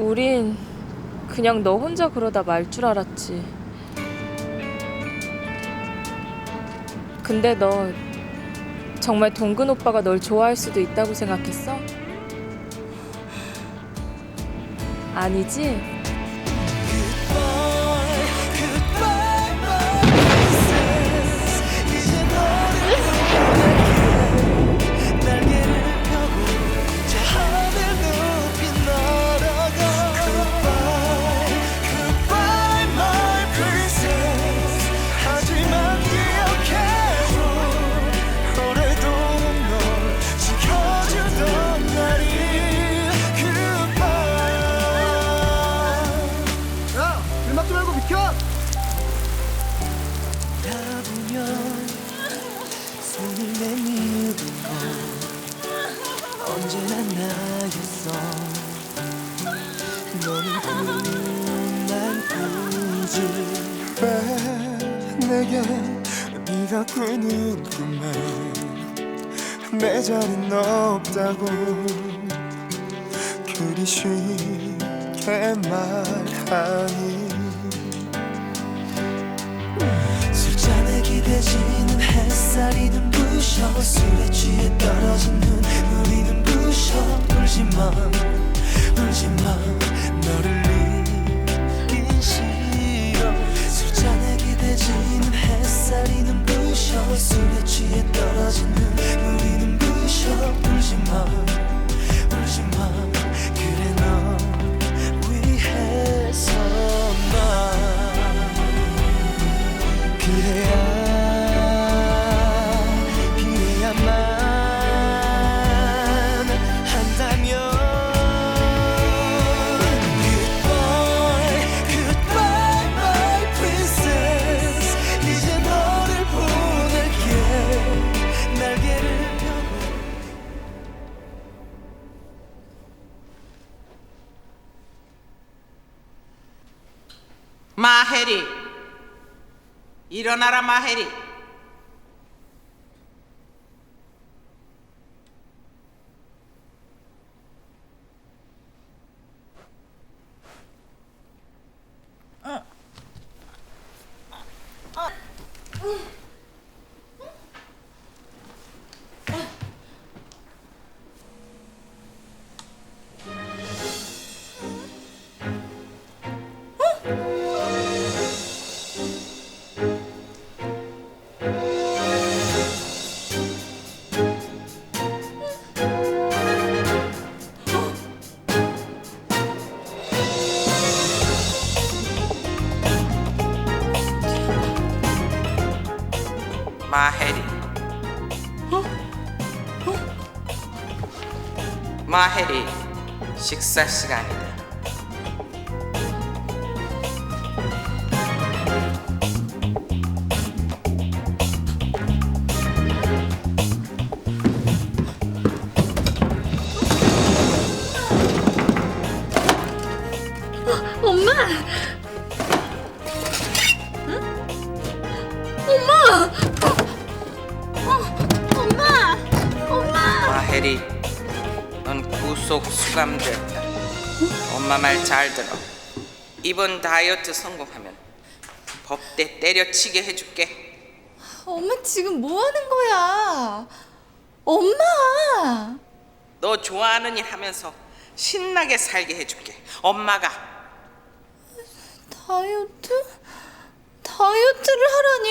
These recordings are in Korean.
우린 그냥 너 혼자 그러다 말 줄 알았지. 근데 너 정말 동근 오빠가 널 좋아할 수도 있다고 생각했어? 아니지? 내게 네가 꾸는 꿈에 내 자리는 없다고 그리 쉽게 말하니 술잔에 기대지는 햇살이 눈부셔 술에 취해 떨어진 눈 우리는 부셔 울지마 울지마 마해리 일어나라 마해리 마해리 마해리 식사 시간이다 속 수감됐다 엄마 말 잘 들어 이번 다이어트 성공하면 법대 때려치게 해줄게 엄마 지금 뭐 하는 거야? 엄마! 너 좋아하는 일 하면서 신나게 살게 해줄게 엄마가 다이어트? 다이어트를 하라니?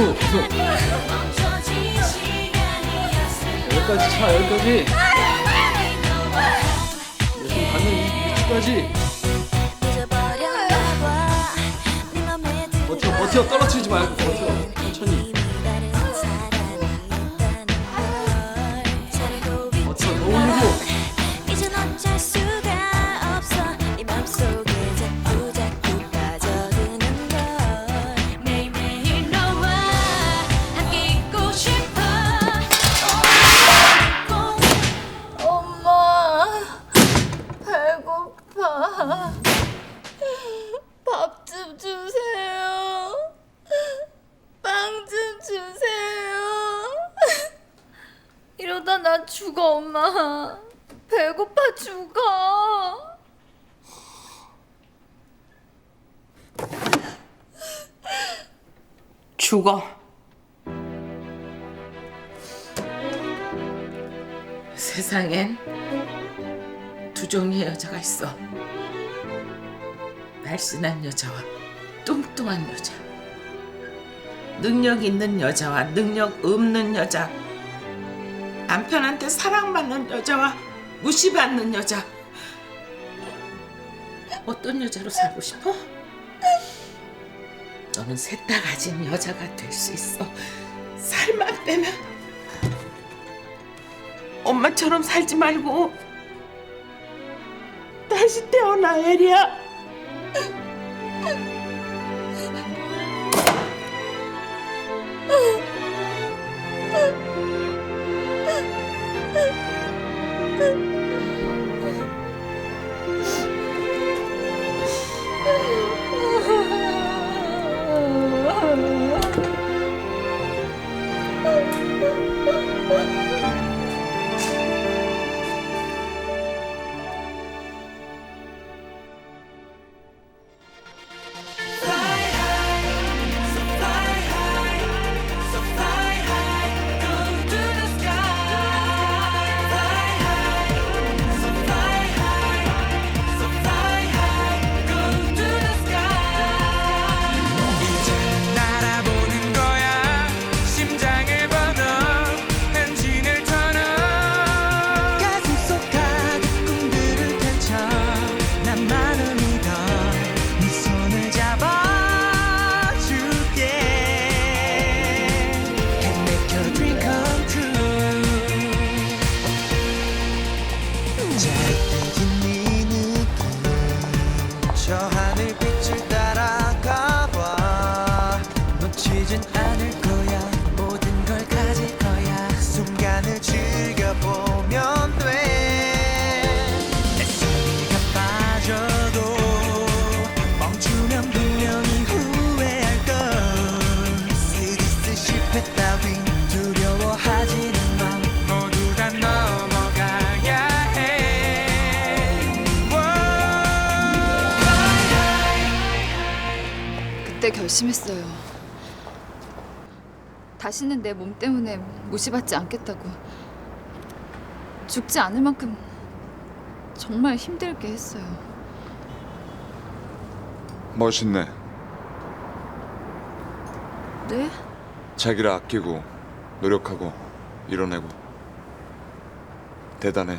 말고 계속 여기까지. 차 여기까지. 내손 닿는 위치까지 버텨. 떨어뜨리지 말고 버텨 주세요. 빵 좀 주세요. 이러다 나 죽어, 엄마. 배고파 죽어. 죽어. 세상엔 두 종류의 여자가 있어. 날씬한 여자와 뚱뚱한 여자. 능력 있는 여자와 능력 없는 여자. 남편한테 사랑받는 여자와 무시받는 여자. 어떤 여자로 살고 싶어? 너는 셋 다 가진 여자가 될 수 있어. 살만 빼면 엄마처럼 살지 말고 다시 태어나 에리야. tight. 그때 결심했어요. 다시는 내 몸 때문에 무시받지 않겠다고. 죽지 않을 만큼 정말 힘들게 했어요. 멋있네. 네? 자기를 아끼고 노력하고 이뤄내고 대단해.